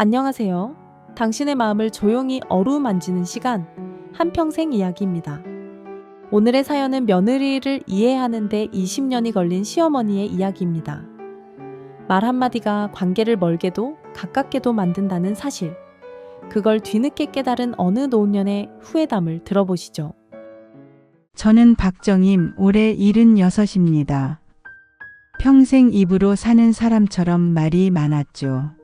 안녕하세요. 당신의 마음을 조용히 어루만지는 시간, 한평생 이야기입니다. 오늘의 사연은 며느리를 이해하는데 20년이 걸린 시어머니의 이야기입니다. 말 한마디가 관계를 멀게도 가깝게도 만든다는 사실. 그걸 뒤늦게 깨달은 어느 노년의 후회담을 들어보시죠. 저는 박정임 올해 76입니다. 평생 입으로 사는 사람처럼 말이 많았죠.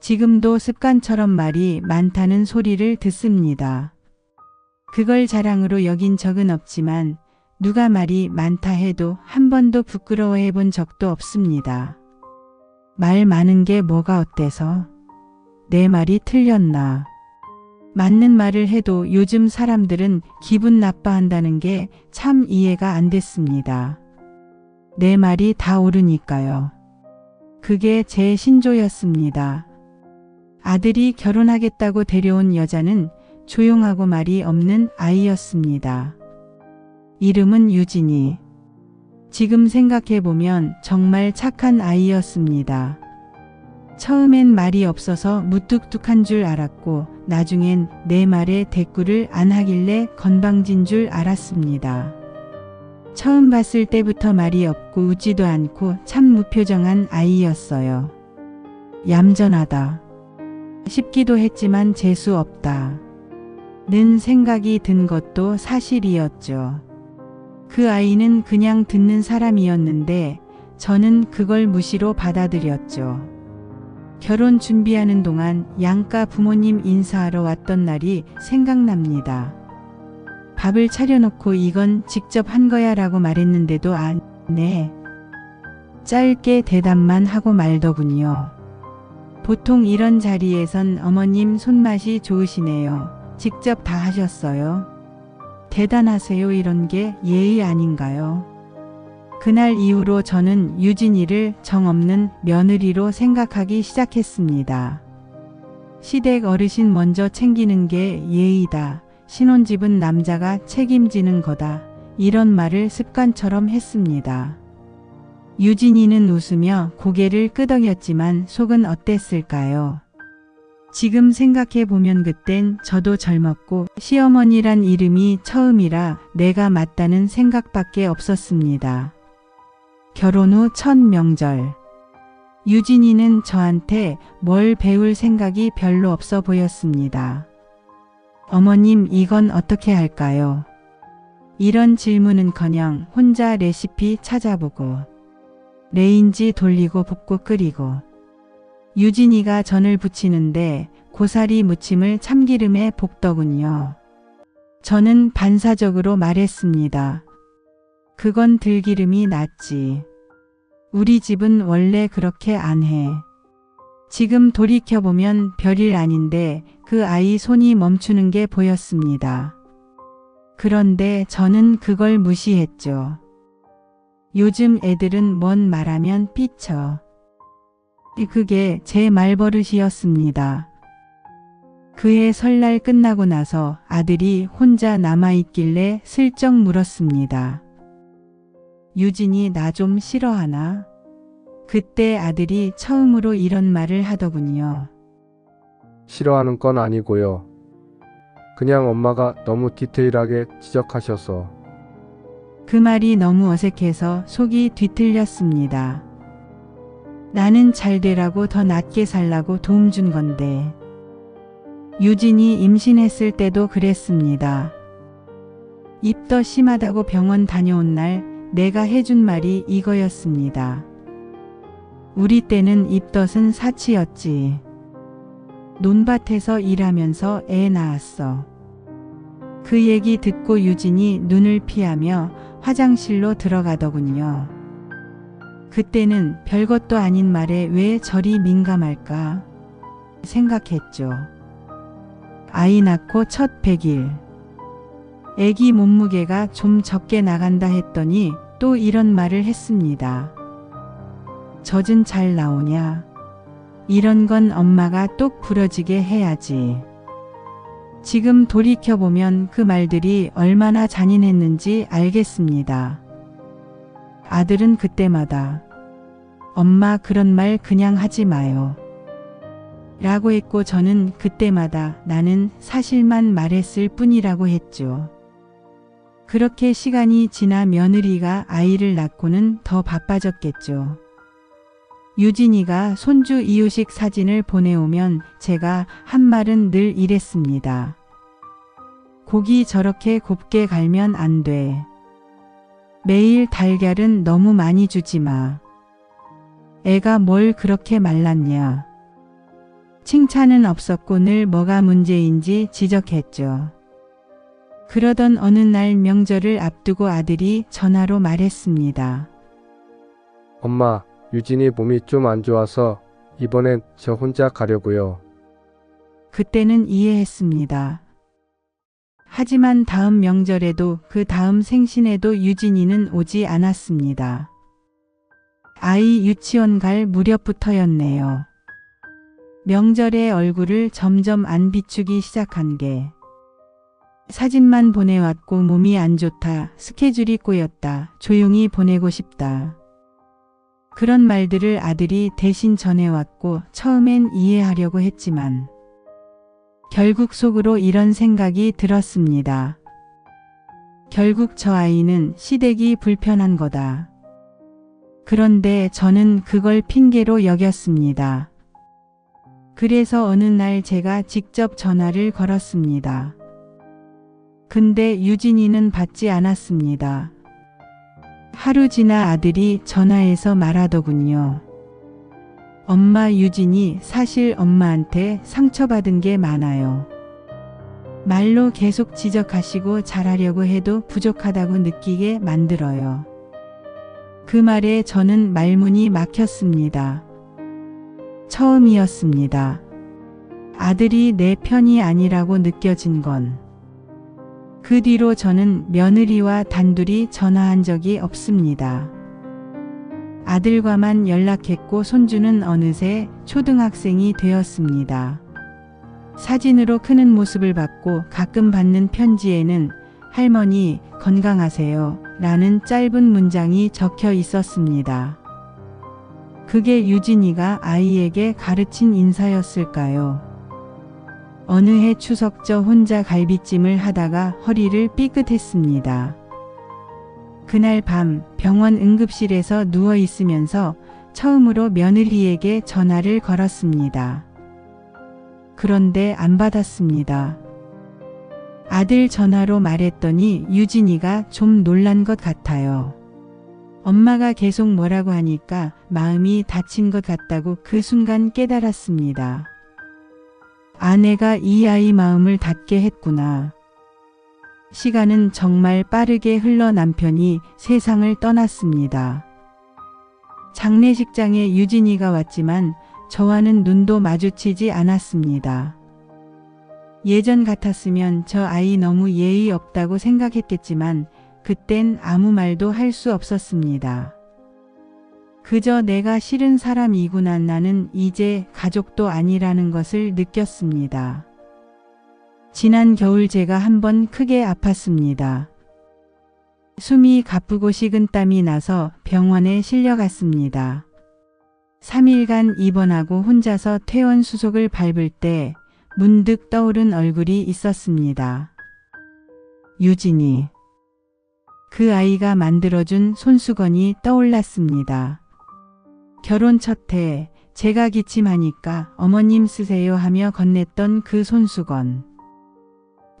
지금도 습관처럼 말이 많다는 소리를 듣습니다. 그걸 자랑으로 여긴 적은 없지만 누가 말이 많다 해도 한 번도 부끄러워해 본 적도 없습니다. 말 많은 게 뭐가 어때서? 내 말이 틀렸나? 맞는 말을 해도 요즘 사람들은 기분 나빠한다는 게 참 이해가 안 됐습니다. 내 말이 다 옳으니까요. 그게 제 신조였습니다. 아들이 결혼하겠다고 데려온 여자는 조용하고 말이 없는 아이였습니다. 이름은 유진이. 지금 생각해보면 정말 착한 아이였습니다. 처음엔 말이 없어서 무뚝뚝한 줄 알았고 나중엔 내 말에 대꾸를 안 하길래 건방진 줄 알았습니다. 처음 봤을 때부터 말이 없고 웃지도 않고 참 무표정한 아이였어요. 얌전하다. 싶기도 했지만 재수 없다. 는 생각이 든 것도 사실이었죠. 그 아이는 그냥 듣는 사람이었는데 저는 그걸 무시로 받아들였죠. 결혼 준비하는 동안 양가 부모님 인사하러 왔던 날이 생각납니다. 밥을 차려놓고 이건 직접 한 거야 라고 말했는데도 안, 네. 짧게 대답만 하고 말더군요. 보통 이런 자리에선 어머님 손맛이 좋으시네요. 직접 다 하셨어요. 대단하세요 이런 게 예의 아닌가요? 그날 이후로 저는 유진이를 정없는 며느리로 생각하기 시작했습니다. 시댁 어르신 먼저 챙기는 게 예의다. 신혼집은 남자가 책임지는 거다. 이런 말을 습관처럼 했습니다. 유진이는 웃으며 고개를 끄덕였지만 속은 어땠을까요? 지금 생각해 보면 그땐 저도 젊었고 시어머니란 이름이 처음이라 내가 맞다는 생각밖에 없었습니다. 결혼 후 첫 명절. 유진이는 저한테 뭘 배울 생각이 별로 없어 보였습니다. 어머님, 이건 어떻게 할까요? 이런 질문은 커녕 혼자 레시피 찾아보고, 레인지 돌리고 볶고 끓이고, 유진이가 전을 부치는데 고사리 무침을 참기름에 볶더군요. 저는 반사적으로 말했습니다. 그건 들기름이 낫지. 우리 집은 원래 그렇게 안 해. 지금 돌이켜보면 별일 아닌데 그 아이 손이 멈추는 게 보였습니다. 그런데 저는 그걸 무시했죠. 요즘 애들은 뭔 말하면 삐쳐. 그게 제 말버릇이었습니다. 그해 설날 끝나고 나서 아들이 혼자 남아있길래 슬쩍 물었습니다. 유진이 나 좀 싫어하나? 그때 아들이 처음으로 이런 말을 하더군요. 싫어하는 건 아니고요. 그냥 엄마가 너무 디테일하게 지적하셔서 그 말이 너무 어색해서 속이 뒤틀렸습니다. 나는 잘 되라고 더 낫게 살라고 도움 준 건데. 유진이 임신했을 때도 그랬습니다. 입더 심하다고 병원 다녀온 날 내가 해준 말이 이거였습니다. 우리 때는 입덧은 사치였지. 논밭에서 일하면서 애 낳았어. 그 얘기 듣고 유진이 눈을 피하며 화장실로 들어가더군요. 그때는 별것도 아닌 말에 왜 저리 민감할까 생각했죠. 아이 낳고 첫 100일. 애기 몸무게가 좀 적게 나간다 했더니 또 이런 말을 했습니다. 젖은 잘 나오냐? 이런 건 엄마가 똑 부러지게 해야지. 지금 돌이켜보면 그 말들이 얼마나 잔인했는지 알겠습니다. 아들은 그때마다 엄마 그런 말 그냥 하지 마요. 라고 했고 저는 그때마다 나는 사실만 말했을 뿐이라고 했죠. 그렇게 시간이 지나 며느리가 아이를 낳고는 더 바빠졌겠죠. 유진이가 손주 이유식 사진을 보내오면 제가 한 말은 늘 이랬습니다. 고기 저렇게 곱게 갈면 안 돼. 매일 달걀은 너무 많이 주지 마. 애가 뭘 그렇게 말랐냐. 칭찬은 없었고 늘 뭐가 문제인지 지적했죠. 그러던 어느 날 명절을 앞두고 아들이 전화로 말했습니다. 엄마, 유진이 몸이 좀 안 좋아서 이번엔 저 혼자 가려고요. 그때는 이해했습니다. 하지만 다음 명절에도 그 다음 생신에도 유진이는 오지 않았습니다. 아이 유치원 갈 무렵부터였네요. 명절에 얼굴을 점점 안 비추기 시작한 게 사진만 보내왔고 몸이 안 좋다, 스케줄이 꼬였다, 조용히 보내고 싶다. 그런 말들을 아들이 대신 전해왔고 처음엔 이해하려고 했지만 결국 속으로 이런 생각이 들었습니다. 결국 저 아이는 시댁이 불편한 거다. 그런데 저는 그걸 핑계로 여겼습니다. 그래서 어느 날 제가 직접 전화를 걸었습니다. 근데 유진이는 받지 않았습니다. 하루 지나 아들이 전화해서 말하더군요. 엄마 유진이 사실 엄마한테 상처받은 게 많아요. 말로 계속 지적하시고 잘하려고 해도 부족하다고 느끼게 만들어요. 그 말에 저는 말문이 막혔습니다. 처음이었습니다. 아들이 내 편이 아니라고 느껴진 건. 그 뒤로 저는 며느리와 단둘이 전화한 적이 없습니다. 아들과만 연락했고 손주는 어느새 초등학생이 되었습니다. 사진으로 크는 모습을 봤고 가끔 받는 편지에는 할머니 건강하세요 라는 짧은 문장이 적혀 있었습니다. 그게 유진이가 아이에게 가르친 인사였을까요? 어느 해 추석 저 혼자 갈비찜을 하다가 허리를 삐끗했습니다. 그날 밤 병원 응급실에서 누워 있으면서 처음으로 며느리에게 전화를 걸었습니다. 그런데 안 받았습니다. 아들 전화로 말했더니 유진이가 좀 놀란 것 같아요. 엄마가 계속 뭐라고 하니까 마음이 다친 것 같다고 그 순간 깨달았습니다. 아내가 이 아이 마음을 닫게 했구나. 시간은 정말 빠르게 흘러 남편이 세상을 떠났습니다. 장례식장에 유진이가 왔지만 저와는 눈도 마주치지 않았습니다. 예전 같았으면 저 아이 너무 예의 없다고 생각했겠지만 그땐 아무 말도 할 수 없었습니다. 그저 내가 싫은 사람이구나 나는 이제 가족도 아니라는 것을 느꼈습니다. 지난 겨울 제가 한번 크게 아팠습니다. 숨이 가쁘고 식은땀이 나서 병원에 실려갔습니다. 3일간 입원하고 혼자서 퇴원 수속을 밟을 때 문득 떠오른 얼굴이 있었습니다. 유진이. 그 아이가 만들어준 손수건이 떠올랐습니다. 결혼 첫해 제가 기침하니까 어머님 쓰세요 하며 건넸던 그 손수건.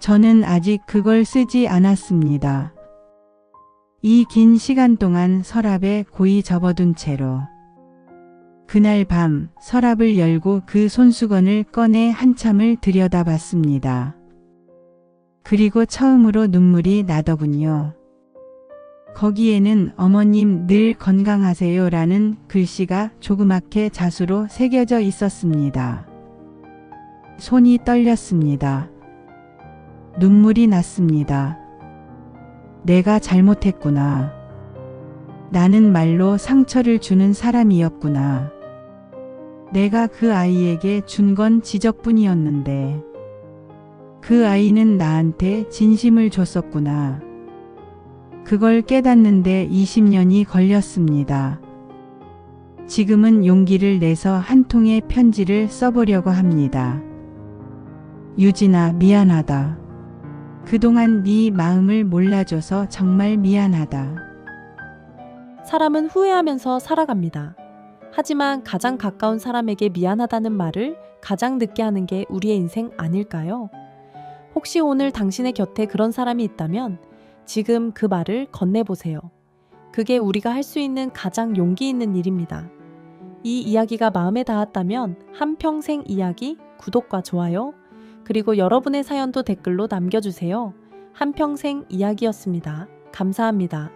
저는 아직 그걸 쓰지 않았습니다. 이 긴 시간 동안 서랍에 고이 접어둔 채로. 그날 밤 서랍을 열고 그 손수건을 꺼내 한참을 들여다봤습니다. 그리고 처음으로 눈물이 나더군요. 거기에는 어머님 늘 건강하세요 라는 글씨가 조그맣게 자수로 새겨져 있었습니다. 손이 떨렸습니다. 눈물이 났습니다. 내가 잘못했구나. 나는 말로 상처를 주는 사람이었구나. 내가 그 아이에게 준 건 지적뿐이었는데, 그 아이는 나한테 진심을 줬었구나. 그걸 깨닫는데 20년이 걸렸습니다. 지금은 용기를 내서 한 통의 편지를 써보려고 합니다. 유진아, 미안하다. 그동안 네 마음을 몰라줘서 정말 미안하다. 사람은 후회하면서 살아갑니다. 하지만 가장 가까운 사람에게 미안하다는 말을 가장 늦게 하는 게 우리의 인생 아닐까요? 혹시 오늘 당신의 곁에 그런 사람이 있다면 지금 그 말을 건네보세요. 그게 우리가 할 수 있는 가장 용기 있는 일입니다. 이 이야기가 마음에 닿았다면 한평생 이야기 구독과 좋아요 그리고 여러분의 사연도 댓글로 남겨주세요. 한평생 이야기였습니다. 감사합니다.